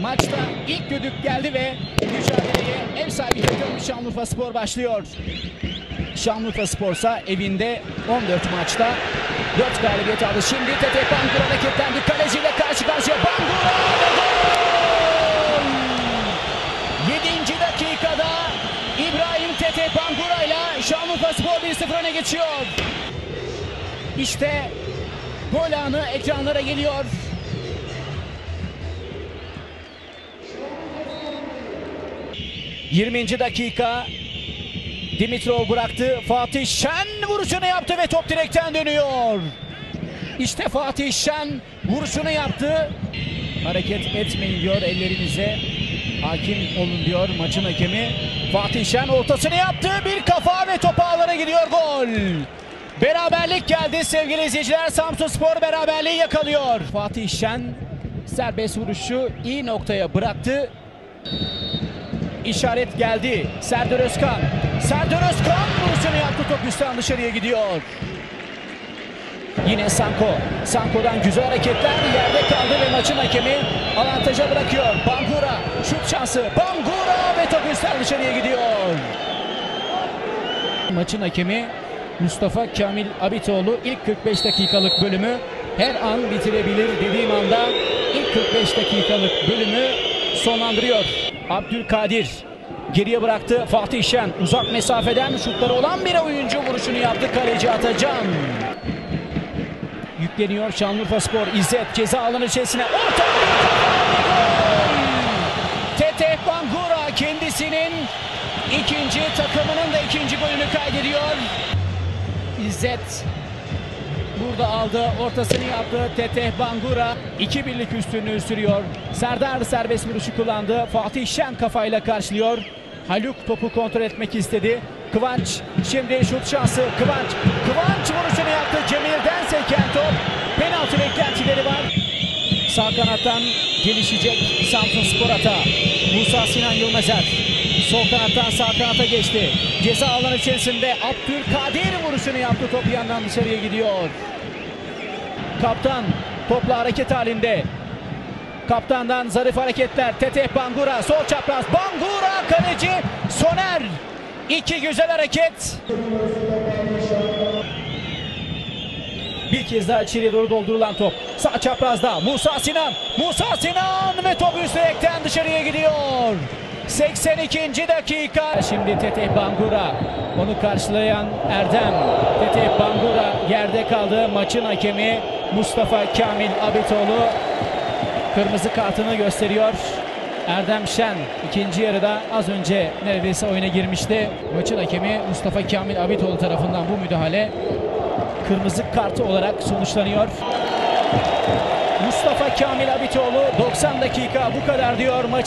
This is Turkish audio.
Maçta ilk düdük geldi ve mücadeleye ev sahibi takım Şanlıurfa Spor başlıyor. Şanlıurfa Spor ise evinde 14 maçta 4 galibiyet aldı. Şimdi Tete Bangur hareketlendi. Kaleciyle karşı karşıya Bangura ve gol! 7. dakikada İbrahim Tete Bangura ile Şanlıurfa Spor 1-0 öne geçiyor. İşte gol anı ekranlara geliyor. ...20. dakika... Dimitrov bıraktı. Fatih Şen vuruşunu yaptı ve top direkten dönüyor. İşte Fatih Şen vuruşunu yaptı. Hareket etmeyin diyor ellerinize. Hakim olun diyor maçın hakemi. Fatih Şen ortasını yaptı. Bir kafa ve top ağlara gidiyor gol. Beraberlik geldi sevgili izleyiciler. Samsun Spor beraberliği yakalıyor. Fatih Şen serbest vuruşu iyi noktaya bıraktı. İşaret geldi. Serdar Özkan. Serdar Özkan vuruşunu yaptı. Top üstten dışarıya gidiyor. Yine Sanko. Sanko'dan güzel hareketler. Yerde kaldı ve maçın hakemi avantaja bırakıyor. Bangura. Şut şansı. Bangura ve top üstten dışarıya gidiyor. Maçın hakemi Mustafa Kamil Abitoğlu ilk 45 dakikalık bölümü her an bitirebilir dediğim anda ilk 45 dakikalık bölümü sonlandırıyor. Abdülkadir geriye bıraktı. Fatih Şen uzak mesafeden şutları olan bir oyuncu vuruşunu yaptı. Kaleci Atacan. Yükleniyor Şanlıurfa Spor. İzzet ceza alanı içerisine. Orta Tete Bangura kendisinin ikinci takımının da ikinci golünü kaydediyor. İzzet burada aldı. Ortasını yaptı. Tete Bangura. 2 birlik üstünlüğü sürüyor. Serdar serbest vuruşu kullandı. Fatih Şen kafayla karşılıyor. Haluk topu kontrol etmek istedi. Kıvanç şimdi şut şansı. Kıvanç. Kıvanç vuruşunu yaptı. Cemil'den seken top. Penaltı beklentileri var. Sağ kanattan gelişecek Samsun Spor ata. Musa Sinan Yılmazer. Sol kanattan sağ kanata geçti. Ceza alanı içerisinde Abdülkadir vuruşunu yaptı. Top yandan dışarıya gidiyor. Kaptan topla hareket halinde. Kaptandan zarif hareketler. Tete Bangura sol çapraz. Bangura kaleci Soner. İki güzel hareket. Bir kez daha içeriye doğru doldurulan top. Sağ çaprazda Musa Sinan. Musa Sinan ve top üst direkten dışarıya gidiyor. 82. dakika. Şimdi Tete Bangura. Onu karşılayan Erdem. Tete Bangura yerde kaldı. Maçın hakemi Mustafa Kamil Abitoğlu kırmızı kartını gösteriyor. Erdem Şen ikinci yarıda az önce neredeyse oyuna girmişti. Maçın hakemi Mustafa Kamil Abitoğlu tarafından bu müdahale kırmızı kartı olarak sonuçlanıyor. Mustafa Kamil Abitoğlu 90 dakika bu kadar diyor maçın